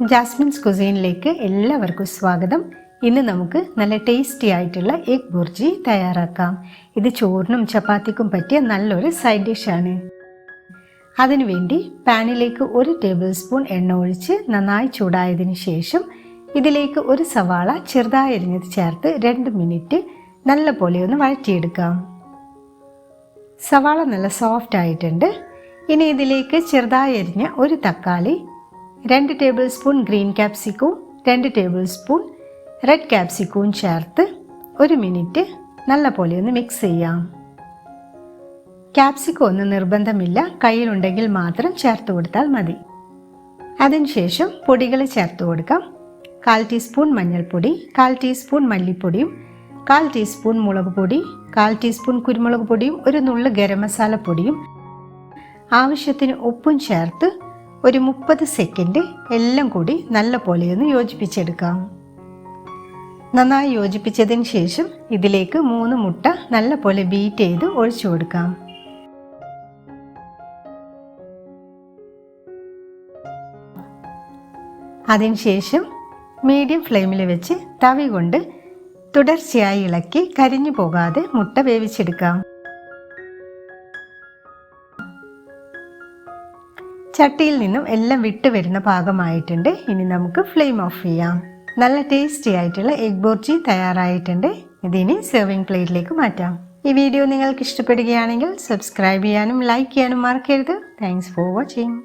Jasmine's കുസീനിലേക്ക് എല്ലാവർക്കും സ്വാഗതം. ഇന്ന് നമുക്ക് നല്ല ടേസ്റ്റി ആയിട്ടുള്ള എഗ് ബുർജി തയ്യാറാക്കാം. ഇത് ചോറിനും ചപ്പാത്തിക്കും പറ്റിയ നല്ലൊരു സൈഡ് ഡിഷാണ് അതിനുവേണ്ടി പാനിലേക്ക് ഒരു ടേബിൾ സ്പൂൺ എണ്ണ ഒഴിച്ച് നന്നായി ചൂടായതിനു ശേഷം ഇതിലേക്ക് ഒരു സവാള ചെറുതായി അരിഞ്ഞത് ചേർത്ത് രണ്ട് മിനിറ്റ് നല്ല പോലെ ഒന്ന് വഴറ്റിയെടുക്കാം. സവാള നല്ല സോഫ്റ്റ് ആയിട്ടുണ്ട്. ഇനി ഇതിലേക്ക് ചെറുതായി അരിഞ്ഞ ഒരു തക്കാളി രണ്ട് ടേബിൾ സ്പൂൺ ഗ്രീൻ ക്യാപ്സിക്കവും രണ്ട് ടേബിൾ സ്പൂൺ റെഡ് ക്യാപ്സിക്കവും ചേർത്ത് ഒരു മിനിറ്റ് നല്ല പോലെ ഒന്ന് മിക്സ് ചെയ്യാം. ക്യാപ്സിക്കോ ഒന്നും നിർബന്ധമില്ല കയ്യിലുണ്ടെങ്കിൽ മാത്രം ചേർത്ത് കൊടുത്താൽ മതി. അതിനുശേഷം പൊടികൾ ചേർത്ത് കൊടുക്കാം. കാൽ ടീസ്പൂൺ മഞ്ഞൾപ്പൊടി കാൽ ടീസ്പൂൺ മല്ലിപ്പൊടിയും കാൽ ടീസ്പൂൺ മുളക് പൊടി കാൽ ടീസ്പൂൺ കുരുമുളക് പൊടിയും ഒരു നുള്ളു ഗരം മസാല പൊടിയും ആവശ്യത്തിന് ഉപ്പും ചേർത്ത് ഒരു മുപ്പത് സെക്കൻഡ് എല്ലാം കൂടി നല്ല പോലെ ഒന്ന് യോജിപ്പിച്ചെടുക്കാം. നന്നായി യോജിപ്പിച്ചതിന് ശേഷം ഇതിലേക്ക് മൂന്ന് മുട്ട നല്ല പോലെ ബീറ്റ് ചെയ്ത് ഒഴിച്ചു കൊടുക്കാം. അതിനുശേഷം മീഡിയം ഫ്ലെയിമിൽ വെച്ച് തവി കൊണ്ട് തുടർച്ചയായി ഇളക്കി കരിഞ്ഞു പോകാതെ മുട്ട വേവിച്ചെടുക്കാം. ചട്ടിയിൽ നിന്നും എല്ലാം വിട്ടു വരുന്ന പാകമായിട്ടുണ്ട്. ഇനി നമുക്ക് ഫ്ലെയിം ഓഫ് ചെയ്യാം. നല്ല ടേസ്റ്റി ആയിട്ടുള്ള എഗ് ബോർജി തയ്യാറായിട്ടുണ്ട്. ഇതിനി സെർവിങ് പ്ലേറ്റിലേക്ക് മാറ്റാം. ഈ വീഡിയോ നിങ്ങൾക്ക് ഇഷ്ടപ്പെടുകയാണെങ്കിൽ സബ്സ്ക്രൈബ് ചെയ്യാനും ലൈക്ക് ചെയ്യാനും മറക്കരുത്. Thanks for watching